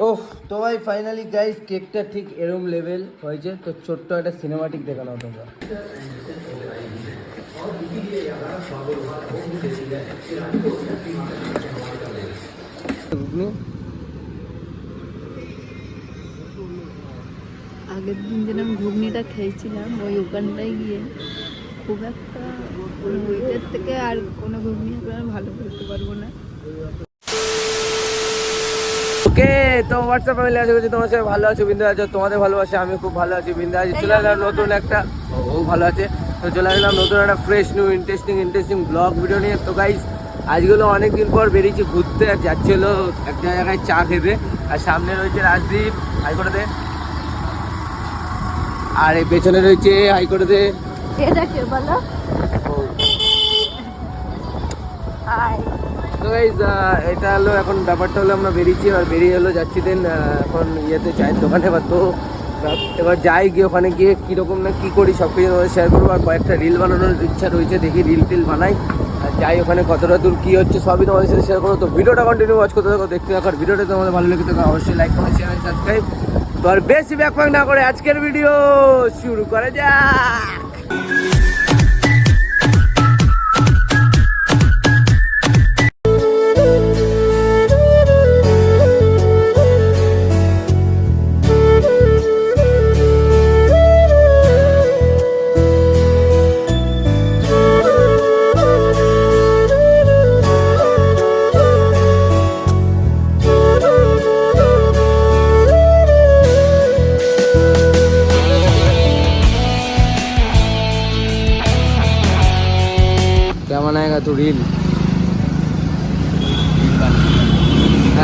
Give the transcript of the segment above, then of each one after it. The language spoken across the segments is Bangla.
ওহ, তো ভাই ফাইনালি গাইস কেকটা ঠিক এরম লেভেল হয়েছে। তো ছোট্ট একটা সিনেমাটিক দেখানো তোমরা। আগের দিন যেরকম ঘুগনিটা খেয়েছিলাম, ওই ওখানটায় গিয়ে খুব একটা, ওই থেকে আর কোনো ঘুগনি ভালো করতে পারব না। ওকে তো হোয়াটসঅ্যাপ ফ্যামিলি আশা করছি তোমার সাথে ভালো আছো? বিন্দু আছো? তোমাদের ভালোবাসে আমি খুব ভালো আছি বিন্দু আছি। চলে আসলাম নতুন একটা ও ভালো আছে। তো চলে আসলাম নতুন একটা fresh new interesting interesting blog video নিয়ে। তো গাইস আজগুলো অনেকদিন পর বেরিয়েছি ঘুরতে আর যাচ্ছি হলো একটা জায়গায় চা খেতে। আর সামনে রয়েছে রাজদীপ হাইকোর্টে। আর এই পেছনে রয়েছে হাইকোর্টে। এটা কে বলো? এটা হলো এখন ব্যাপারটা হলো আমরা বেরিয়েছি আর বেরিয়ে হলো যাচ্ছি দেন এখন ইয়েতে চায়ের দোকানে। এবার তো, এবার যাই গিয়ে ওখানে গিয়ে কীরকম না কী করি সব কিছু তোমাদের শেয়ার করব। আর কয়েকটা রিল বানানোর ইচ্ছা রয়েছে, দেখি রিল টিল বানাই। আর যাই ওখানে কতটা দূর কী হচ্ছে, সবই তোমাদের সাথে শেয়ার করব। তো ভিডিওটা কন্টিনিউ ওয়াচ করতে থাকো, দেখতে থাকো। ভিডিওটা তোমাদের ভালো লেগে থাকে, অবশ্যই লাইক কমেন্ট শেয়ার সাবস্ক্রাইব তো আর বেশি ব্যাকপ্যাক না করে আজকের ভিডিও শুরু করে যাক।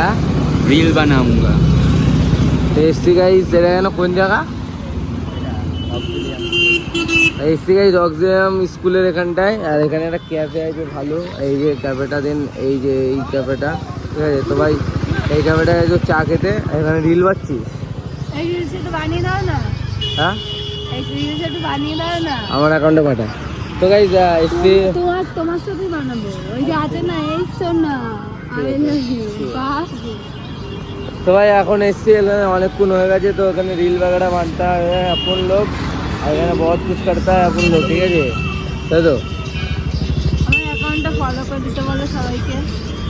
হ্যাঁ रील बनाऊंगा এসছি গাইজ এটা যেন কোন জায়গা এসছি গাইজ অক্সিয়াম স্কুলের এখানটায় আর এখানে একটা ক্যাফে আছে ভালো এই যে ক্যাফেটা দেন এই যে এই ক্যাফেটা ঠিক আছে তো ভাই এই ক্যাফেটায় একটু চা খেতে আর এখানে রিল পাচ্ছিস এই রিলস একটু বানিয়ে দাও না হ্যাঁ এই রিলস একটু বানিয়ে দাও না আমার অ্যাকাউন্টে পাঠা তো গাইজ এসছি তোমার তোমার সাথেই বানাবো ওই যে আছে না এই শোন না আই লাভ ইউ বাস সবাই এখন এসছি এখানে অনেকক্ষণ হয়ে গেছে তো ওখানে রিল বাগড়া বানতে হবে এখন লোক আর এখানে বহুত কুছ করতে হয় এখন লোক ঠিক আছে? তাই তো? অ্যাকাউন্টটা ফলো করে দিতে বলো সবাইকে।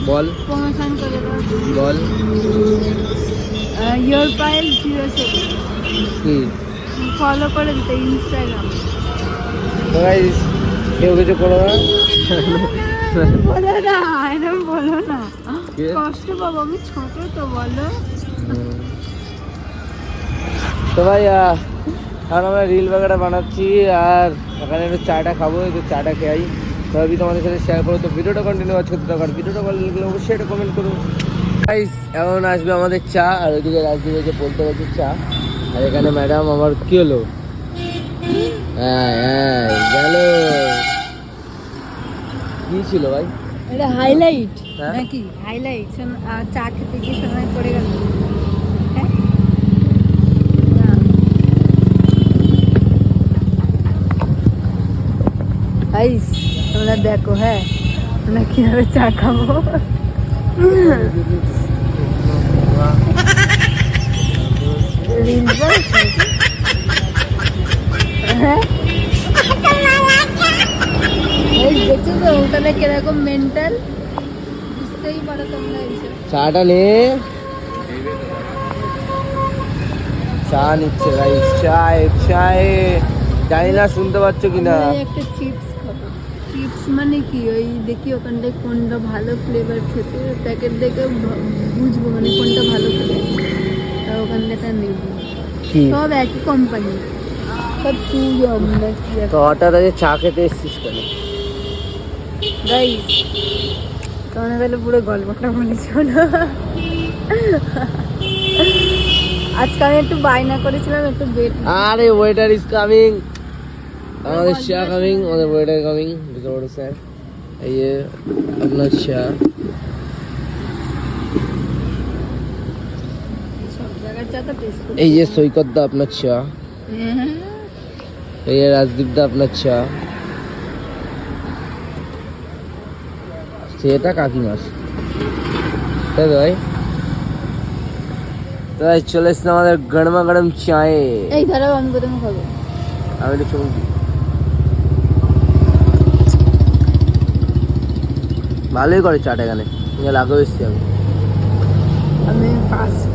বল। প্রমোশন করে দাও। বল। Your pile zero hmm. Follow করে দিতে ইনস্টাগ্রাম তো গাইস কেউ কিছু করো না? বলো না বলো না। কষ্ট পাবো আমি ছোট তো বলো। তো ভাই এখন আমরা রিল বাগাটা বানাচ্ছি আর ওখানে একটু চাটা খাব একটু চাটা খাই তো আমি তোমাদের সাথে শেয়ার করো তো ভিডিওটা কন্টিনিউ আজ করতে দরকার ভিডিওটা ভালো লাগলে অবশ্যই একটা কমেন্ট করব গাইস এখন আসবে আমাদের চা আর ওইদিকে রাজদীপ হয়েছে বলতে পারছি চা। আর এখানে ম্যাডাম আমার কি হলো? হ্যাঁ হ্যাঁ গেল। কি ছিল ভাই? এটা হাইলাইট হ্যাঁ? নাকি? হাইলাইট চা খেতে গিয়ে সময় পড়ে গেল হ্যাঁ? না। গাইস তোমরা দেখো হ্যাঁ? আমরা কীভাবে চা খাব? হ্যাঁ? দেখছ তো ওখানে কীরকম মেন্টাল বুঝতেই পারো তোমরা চাটা নে। চা নিচ্ছে ভাই চায় চায়। জানি না শুনতে পাচ্ছ কি না একটা চিপস খাব। চিপস মানে কি? ওই দেখি ওখানটায় কোনটা ভালো ফ্লেভার খেতে। প্যাকেট দেখে বুঝব মানে কোনটা ভালো খেতে। তা ওখান থেকে নেব সব একই কোম্পানি সব চুইয়ম না কি তো হঠাৎ আজ চা খেতে এসছিস কেন? গাইস তোমরা তাহলে পুরো গল্পটা আজকে আমি একটু বায়না করেছিলাম একটু বেট আরে ওয়েটার ইজ কামিং আমাদের কামিং আমাদের ওয়েটার কামিং ভিতরে স্যার এই যে আপনার করি এই যে সৈকত দা আপনার চা এই যে রাজদীপ দা আপনার চা সেটা কাকিমাস তাই তো ভাই? তো ভাই চলে এসছে আমাদের গরমা গরম চায়ে। এই ধারাও আমি প্রথমে খাব। আমি একটু চমকি ভালোই করে চাট এখানে। আগেও এসছি আমি। আমি ফার্স্ট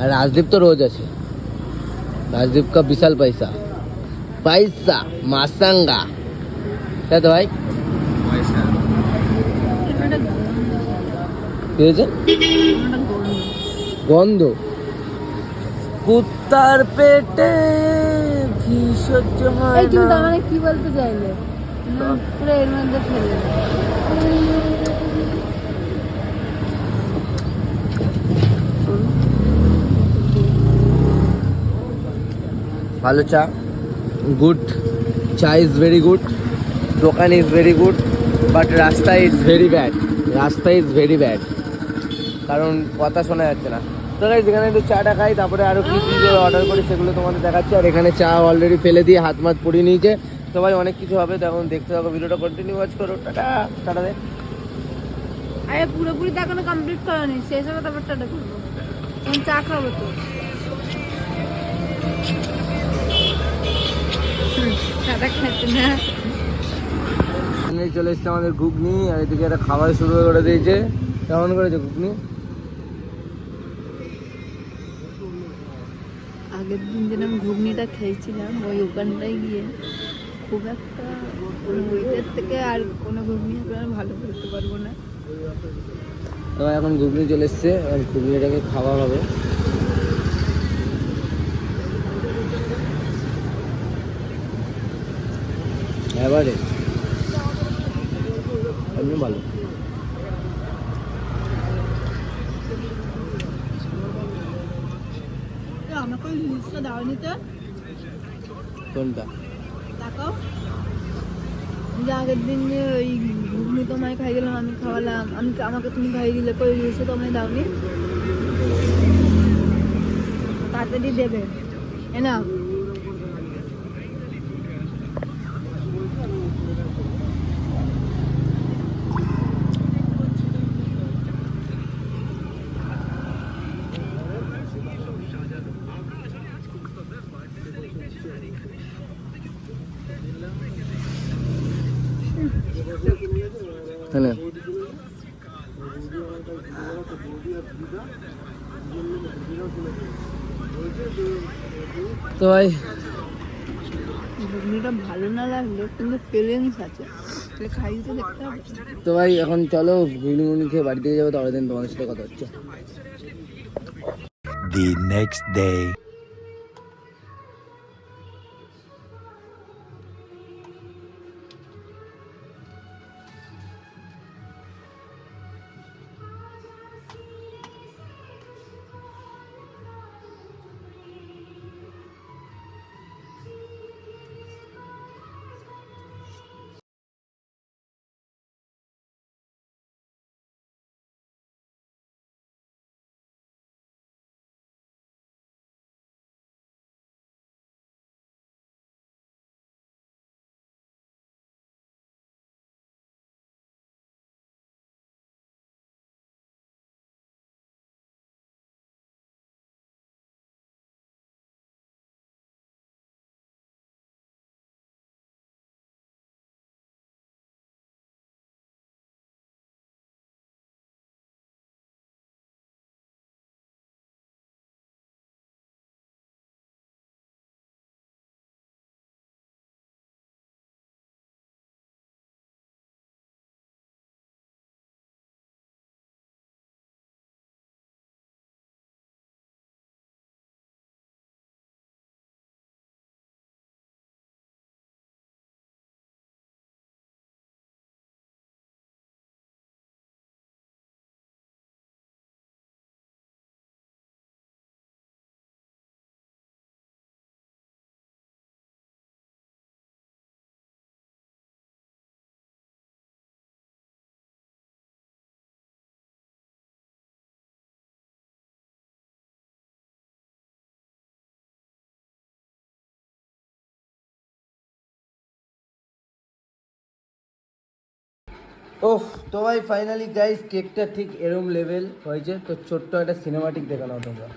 আর রাজদীপ তো রোজ আছে। রাজদীপ কা বিশাল পয়সা। পয়সা মাসাঙ্গা। তাই তো ভাই গন্ধ। কুত্তার পেটে সহ্য এই হয় তুমি মানে কি বলতে চাইলে? না, পুরো এর মধ্যে ফেলে ভালো চা। Good cha is very good dokan is very good but rasta is very bad rasta is very bad কারণ কথা শোনা যাচ্ছে না। তো guys, এখানে একটু চাটা খাই তারপরে আরও কি কি অর্ডার করি সেগুলো তোমাদের দেখাচ্ছি। আর এখানে চা অলরেডি ফেলে দিয়ে হাত মাত পরিয়ে নিয়েছে। তো ভাই অনেক কিছু হবে তখন দেখতে থাকো ভিডিওটা কন্টিনিউ ওয়াচ করো। টাটা টাটা দে। আরে পুরোপুরি তো এখনও কমপ্লিট করেনি শেষ হবে তারপর টাটা করব। চা খাব তো। চাটা খাচ্ছে না। এখানে চলে এসছে আমাদের ঘুগনি আর এদিকে একটা খাবার শুরু করে দিয়েছে। কেমন করেছে ঘুগনি? আগের দিন যেরকম ঘুগনিটা খেয়েছিলাম ওই ওখানটায় গিয়ে খুব একটা ওইটার থেকে আর কোনো ঘুগনি আর ভালো করতে পারব না। তো এখন ঘুগনি চলে এসছে আর ঘুগনিটাকে খাওয়া হবে। এবারে এমনি ভালো। কোনটা? আগের দিন ওই ঘুগনি তোমায় খাই গেলাম আমি খাওয়ালাম। আমি আমাকে তুমি খাই দিলে কই জিনিসটা তোমায় দাওনি? তাড়াতাড়ি দেবে। এ না হ্যাঁ তো ভাই ভালো না লাগলে কিন্তু ফিলিংস আছে। খাই তো দেখতে হবে। তো ভাই এখন চলো ঘুগনি মুগনি খেয়ে বাড়ি থেকে যাব তাহলে দিন তোমাদের সাথে কথা হচ্ছে। The next day. ওহ তো ভাই ফাইনালি গাইস কেকটা ঠিক এরম লেভেল হয়েছে, তো ছোট্ট একটা সিনেমাটিক দেখানো তোমরা।